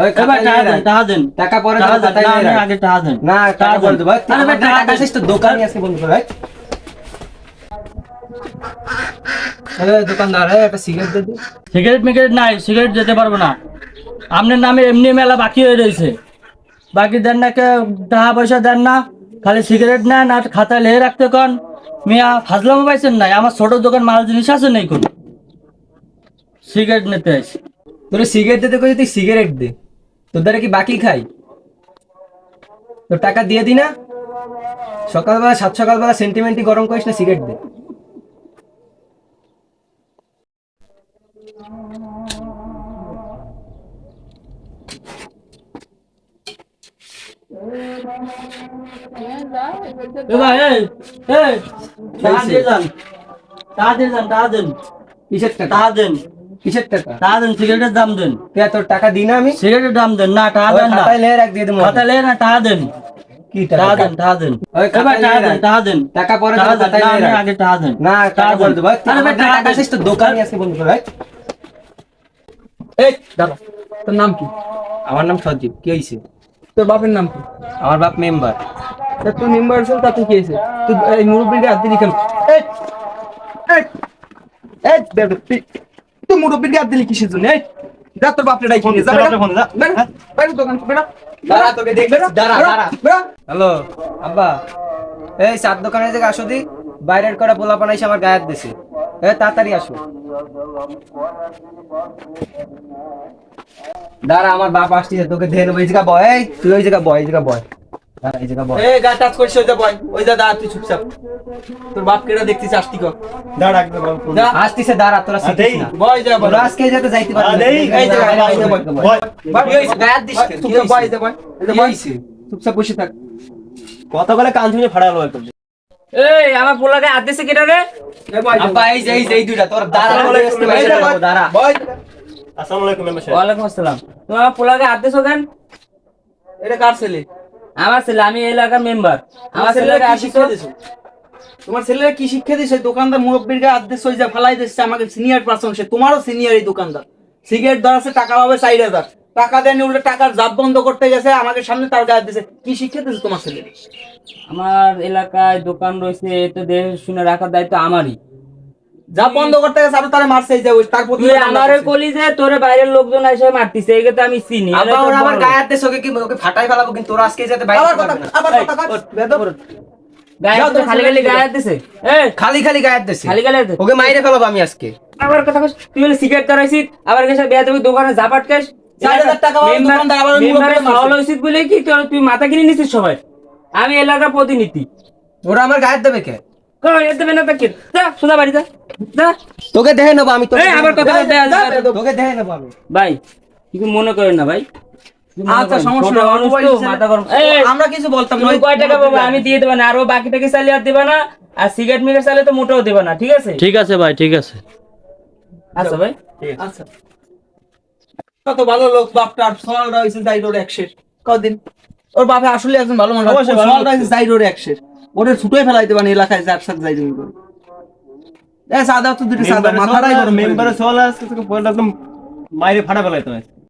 ওই এ ভাই খাতা টাকা নিয়ে দেন রাখ। টাকা দেন। টাকা পরে টাকা দেবো, দেন খাতায় না, নিয়ে আমি রাখ। আগে টাকা দেন। না টাকা টাকা দেবো টাকা টাকা দেন। শেষ তো দোকানে আজকে বন্ধ করে দোকানদার একটা সিগারেট দে সিগারেট মিগারেট নাই সিগারেট যেতে পারব না। আপনার নামে এমনি মেলা বাকি হয়ে রয়েছে। বাকি দেন না কে টাকা পয়সা দেন না। খালি সিগারেট নেন আর খাতায় লেগে রাখতে কন। মিয়া ফাজলামো পাইছেন নাই? আমার ছোট দোকান মাল জিনিস আছে নেই কোন সিগারেট নিতে আসি। তোর সিগারেট দিতে কই? তুই সিগারেট দে। তোর দ্বারা কি বাকি খাই? তোর টাকা দিয়ে দি না? সকালবেলা সাত সকালবেলা সেন্টিমেন্টই গরম করিস না সিগারেট দে। টাকা দেন। কিসের টাকা। টাকা দেন। কিসের টাকা? টাকা দেন সিগারেটের দাম দেন। কে তোর টাকা দি না আমি? সিগারেটের দাম দেন। না টাকা ওই দেন না। খাতায় লেগে রাখ দিয়ে দেবো। খাতা লেগে না টাকা দেন। কি টাকা? টাকা দেন টাকা দেন। ওই এ ভাই খাতায় টাকা নিয়ে দেন রাখ। টাকা দেন। টাকা পরে টাকা দেবো, দেন। খাতায় না, নিয়ে আমি রাখ। আগে টাকা দেন। না টাকা বলে দেবো। আরে ভাই টাকা টাকা দেন। শেষ তো দোকানে আজকে বন্ধ করে। এই দাঁড়া। তোর নাম কি? আমার নাম সজীব। কি হয়েছে তোর বাপের নাম কি? আমার বাপ মেম্বার। তা তুই মেম্বার আছিস তাতে কি হয়েছে তুই এই মুরব্বীকে হাত দিলি কেন এই এই এই বেটা, মুরব্বীকে হাত দিলি কিসের জন্য? এই যা তোর বাপরে ডাই কিনে যা বেটা বেটা বাইরে দোকান বেটা দাঁড়া, তোকে দেখছি। বেটা, দাঁড়া, দাঁড়া। হ্যালো আব্বা। এই চার দোকানের থেকে আসো দি বাইরের করা পোলা পানাইছে আমার গায়ের দেশে এ তাড়াতাড়ি আসো। দাঁড়া আমার বাপ আসছে তোকে ধেয়ে নেব এই জায়গা বয় তুই ওই জায়গা বয় এই জায়গা বয়। এই জায়গা বয়। এই গা টাচ করিস ওই যা বয়। ওই যা দাঁড়া তুই চুপচাপ। তোর বাপ কেটা দেখতিস আসতি কর। দাঁড়া একদম গল্প যা আসতিছে দাঁড়া তোরা শিখিস না। বয় যা বয়। তোরা আজকে যাতে যাইতে পারবি না। এই জায়গা বয়, এই বয়। বয়, কি হয়েছে? দিস কেন? বয় যা বয়। এই বয়। চুপচাপ বসে থাক। কথা বলে কান শুনে ফাড়া গেল একদম। এই আমার পোলাকে আদেশে কেটে রে? এই আব্বা এই যে এই যে দুইটা তোর দাঁড়া আসসালামু বলে আলাইকুম, দাঁড়া। বয়। আসসালামু আলাইকুম মেম্বার সাহেব ওয়ালাইকুম আসসালাম। তুমি আমার পোলাকে আদেশ কেন? এটা কার ছেলে? আমার ছেলে আমি এলাকার মেম্বার আমার আদেশ শিক্ষা দিছো? তোমার ছেলেরা কি শিক্ষা দিছে? দোকানদার মুরব্বীর গায়ে আদেশ হয়ে যা ফালাই দিচ্ছে আমাকে সিনিয়র পার্সন সে। তোমারও সিনিয়র এই দোকানদার। সিগারেট ধরাছে টাকা পাবে চার হাজার। টাকা দেয়নি উল্টে টাকার জাপ বন্ধ করতে গেছে আমাকে সামনে তার গায়ে দিছে। কি শিক্ষা দিছে তোমার ছেলে আমার এলাকায় দোকান রয়েছে তো দেখে শুনে রাখার দায়িত্ব আমারই। জাপ বন্ধ করতে গেছে আরও তারা মারছে যে ওই তার প্রতি আমারে কলি যে তোরে বাইরের লোকজন এসে মারতিছে তো আমি চিনি। আমার গায়ে হাত দিয়েছে, কি ওকে ফাটাই ফেলাবো কিন্তু তোরা আজকে যাতে বাইরে আবার কথা আবার কথা কর। বেদব। গায়ে হাতে খালি খালি গায়ে এই খালি খালি গায়ে হাত খালি খালি ওকে মাইরে ফেলাবো আমি আজকে। আবার কথা তুই বলে সিগারেট ধরাইছিস আবার গেছে বেয়া তুমি দোকানে খাস টাকা দোকানদার আবার বলে কি তোর তুই মাথা কিনে নিছিস সবাই। আমি এলাকার প্রতিনিধি। ওরা আমার গায়ে দেবে কে? তাকে যা সোজা বাড়ি যা। যা। তোকে দেখে নেব আমি তোকে। এই, আবার কথা তোকে দেখে নেব আমি। ভাই কিছু মনে করেন না ভাই। আচ্ছা সমস্যা মাথা গরম। আমরা কিছু বলতাম না কয় টাকা পাবো আমি দিয়ে দেবো না। আরও বাকি টাকা চালিয়ে আর দেবে না। আর সিগারেট মিগারেট চালিয়ে তো মোটেও দেবে না ঠিক আছে? ঠিক আছে ভাই ঠিক আছে। আচ্ছা ভাই। আচ্ছা। কত ভালো লোক বাপটা সোয়ালটা হয়েছে যাই রোড একশের কদিন? ওর বাপে আসলে একজন ভালো মানুষ। অবশ্যই ভালো সোয়ালটা হয়েছে যাই রোড একশের ওরে ছুটোই ফেলাইতে পারে এলাকায় যার সাথে যাই তুমি এ সাদা তো দুটো সাদা সওয়াল আসছে তোকে একদম মাইরে ফাটা ফেলাইতে হয়।